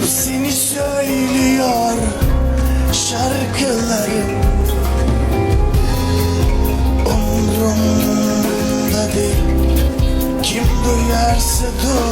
Hepsini söylüyor şarkılarım. Umrumda değil. Kim duyarsa dur.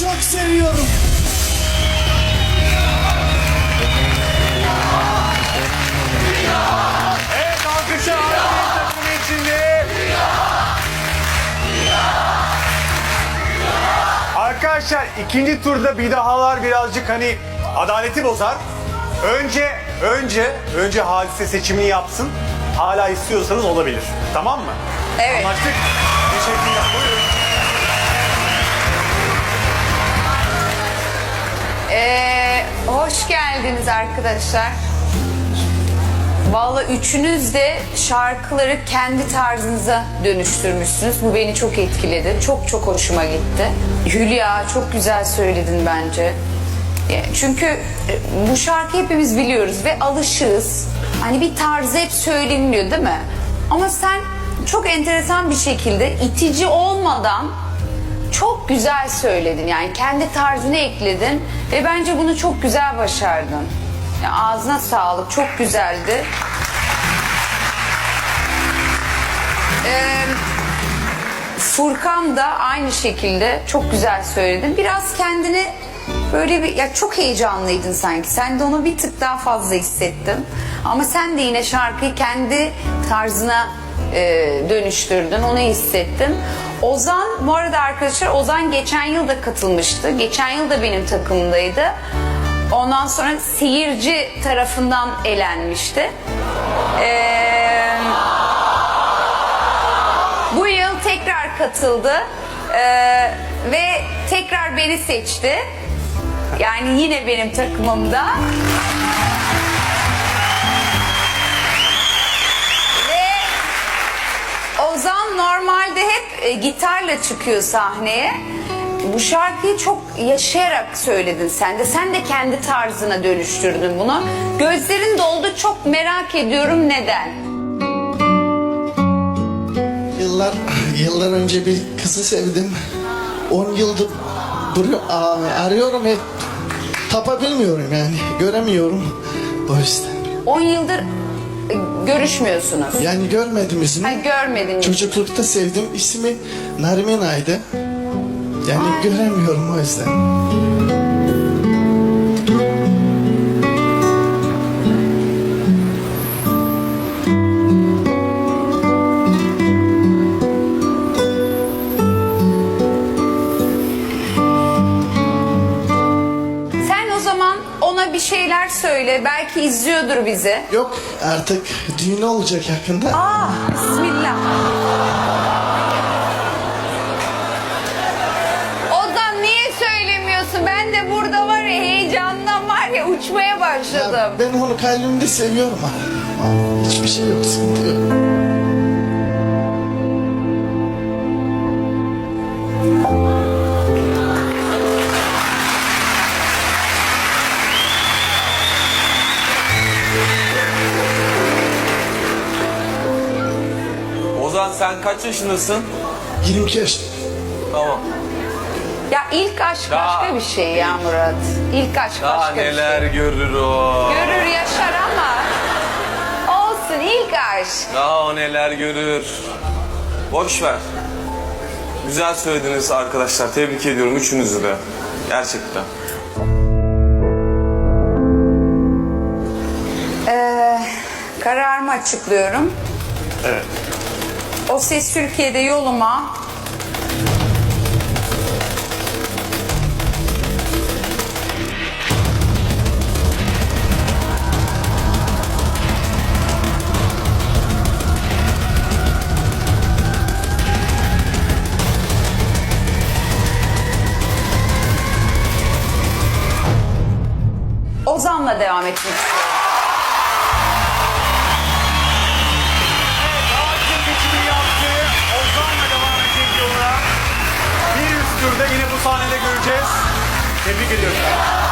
Çok seviyorum. Evet alkışlar Arap'ın takımı içinde. Arkadaşlar ikinci turda bir dahalar birazcık hani adaleti bozar. Önce önce önce hadise seçimini yapsın. Hala istiyorsanız olabilir. Tamam mı? Evet. Anlaştık. Teşekkürler. Buyurun. Ee, hoş geldiniz arkadaşlar. Vallahi üçünüz de şarkıları kendi tarzınıza dönüştürmüşsünüz. Bu beni çok etkiledi. Çok çok hoşuma gitti. Hülya çok güzel söyledin bence. Çünkü e, bu şarkı hepimiz biliyoruz ve alışığız. Hani bir tarzı hep söyleniliyor değil mi? Ama sen çok enteresan bir şekilde itici olmadan çok güzel söyledin. Yani kendi tarzını ekledin ve bence bunu çok güzel başardın. Ya ağzına sağlık. Çok güzeldi. Ee, Furkan da aynı şekilde çok güzel söyledin. Biraz kendini böyle bir ya çok heyecanlıydın sanki. Sen de onu bir tık daha fazla hissettin. Ama sen de yine şarkıyı kendi tarzına e, dönüştürdün. Onu hissettin. Ozan bu arada arkadaşlar Ozan geçen yıl da katılmıştı. Geçen yıl da benim takımımdaydı. Ondan sonra seyirci tarafından elenmişti. Eee bu yıl tekrar katıldı Ee, ve tekrar beni seçti. Yani yine benim takımımda. Gitarla çıkıyor sahneye. Bu şarkıyı çok yaşayarak söyledin sen de. Sen de kendi tarzına dönüştürdün bunu. Gözlerin doldu çok merak ediyorum neden? Yıllar yıllar önce bir kızı sevdim. 10 yıldır arıyorum ve tapabilmiyorum yani. Göremiyorum. O yüzden. 10 yıldır görüşmüyorsunuz. Yani görmedim ismini. Ha, görmedin. Çocuklukta sevdim. İsmi Narmina'ydı. Yani göremiyorum o yüzden. Belki izliyordur bizi. Yok artık düğün olacak yakında. Aa, bismillah. Ozan niye söylemiyorsun? Ben de burada var ya heyecandan var ya uçmaya başladım. Ya ben onu kalbimde seviyorum ha. Hiçbir şey yok sıkıntı yok. Ozan sen kaç yaşındasın? 20 kez. Tamam. Ya ilk aşk Daha- başka bir şey ya Murat. İlk aşk Daha başka neler bir şey. görür o. Görür yaşar ama olsun ilk aşk. Daha o neler görür. Boş ver. Güzel söylediniz arkadaşlar. Tebrik ediyorum üçünüzü de. Gerçekten. Ee, kararımı açıklıyorum. Evet. O Ses Türkiye'de yoluma Ozan'la devam etmek istiyorum. Turda yine bu sahnede göreceğiz. Tebrik ediyorum.